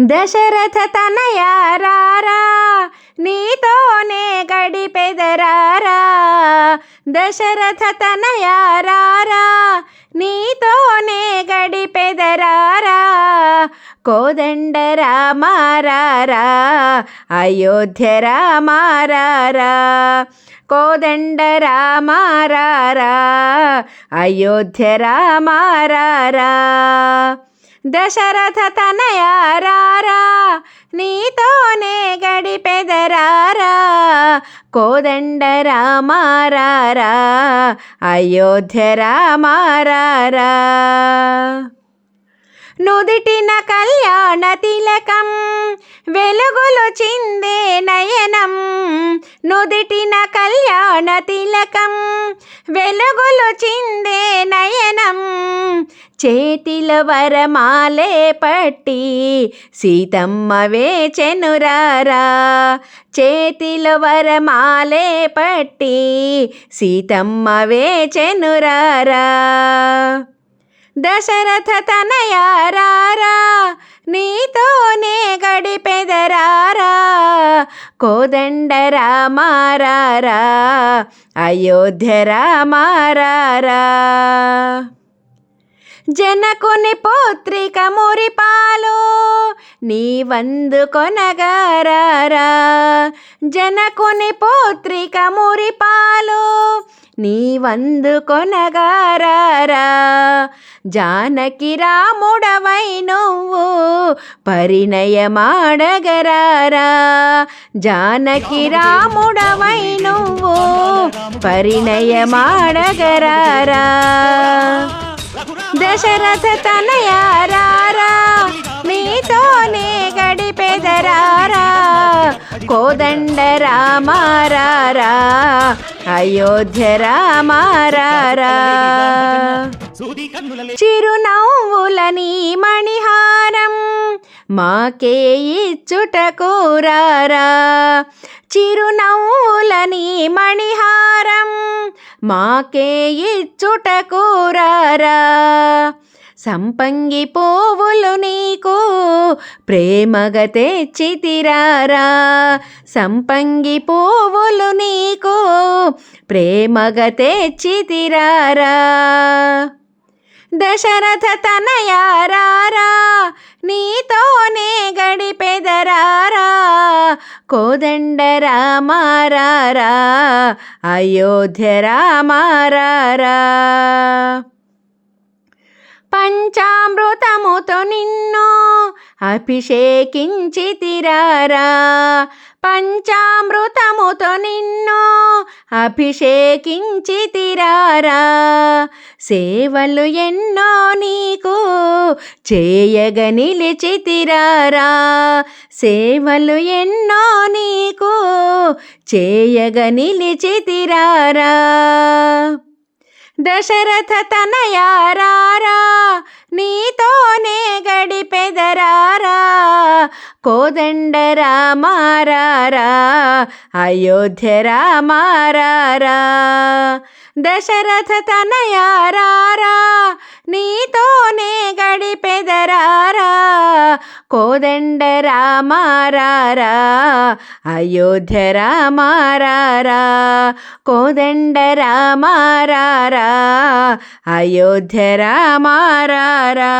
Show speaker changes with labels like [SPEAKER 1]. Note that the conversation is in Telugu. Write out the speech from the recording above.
[SPEAKER 1] దశరథ తనయారారా నీతోనే గడిపెదరారా. దశరథ తనయారారా నీతోనే గడిపెదరారా. కోదండ రామారారా అయోధ్య రామారారా కోదండ రామారారా అయోధ్య రామారారా దశరథ తనయారారా నీతోనే గడిపెదరారా కోదండ రామారారా అయోధ్య రామారారా నుదిటిన కళ్యాణ తిలకం వెలుగులు చిందే నయనం. నుదిటిన కళ్యాణ తిలకం వెలుగులు చిందే నయనం. చేతిల వరమాలే పట్టి సీతమ్మ వేచెనురారా చేతిల వరమాలే పట్టి సీతమ్మ వేచెనురారా దశరథ తనయారారా నీతోనే గడిపెదరారా కోదండ రామారారా అయోధ్య రామారారా జనకుని పోత్రిక మురిపాలు నీ వందు కొనగారారా జనకుని పోత్రిక మురిపాలు నీ వందు కొనగారారా. జానకి రాముడవై నువ్వు పరిణయమాడగరారా? జానకి రాముడవై నువ్వు పరిణయమాడగరారా? దశరథ తనయారారా? నీతోనే గడిపెదరారా? కోదండ రామారారా? అయోధ్య రామారారా? చిరునవ్వులని మణిహారం మాకే ఇచ్చుట కోరారా? చిరునవ్వులని మణిహారం మాకే ఇచ్చుట కోరారా? సంపంగి పోవులు నీకు ప్రేమగా తెచ్చితిరారా? సంపంగి పోవులు నీకు ప్రేమగా తెచ్చితిరారా? దశరథ తనయారారా నీతోనే గడిపెదరారా కోదండ రామారారా అయోధ్య రామారారా పంచామృతముతో నిన్ను అభిషేకించి తిరారా పంచామృతముతో నిన్ను అభిషేకించి తిరారా సేవలు ఎన్నో నీకు చేయగ నిలిచి తిరారా సేవలు ఎన్నో నీకు చేయగ నిలిచి తిరారా దశరథ తనయారారా నీతోనే గడిపెదరారా. కోదండ రామారారా అయోధ్య రామారారా. దశరథ తనయారారా నీతోనే గడిపెదరారా కోదండ రామారారా అయోధ్య రామారారా కోదండ రామారారా అయోధ్య రామారారా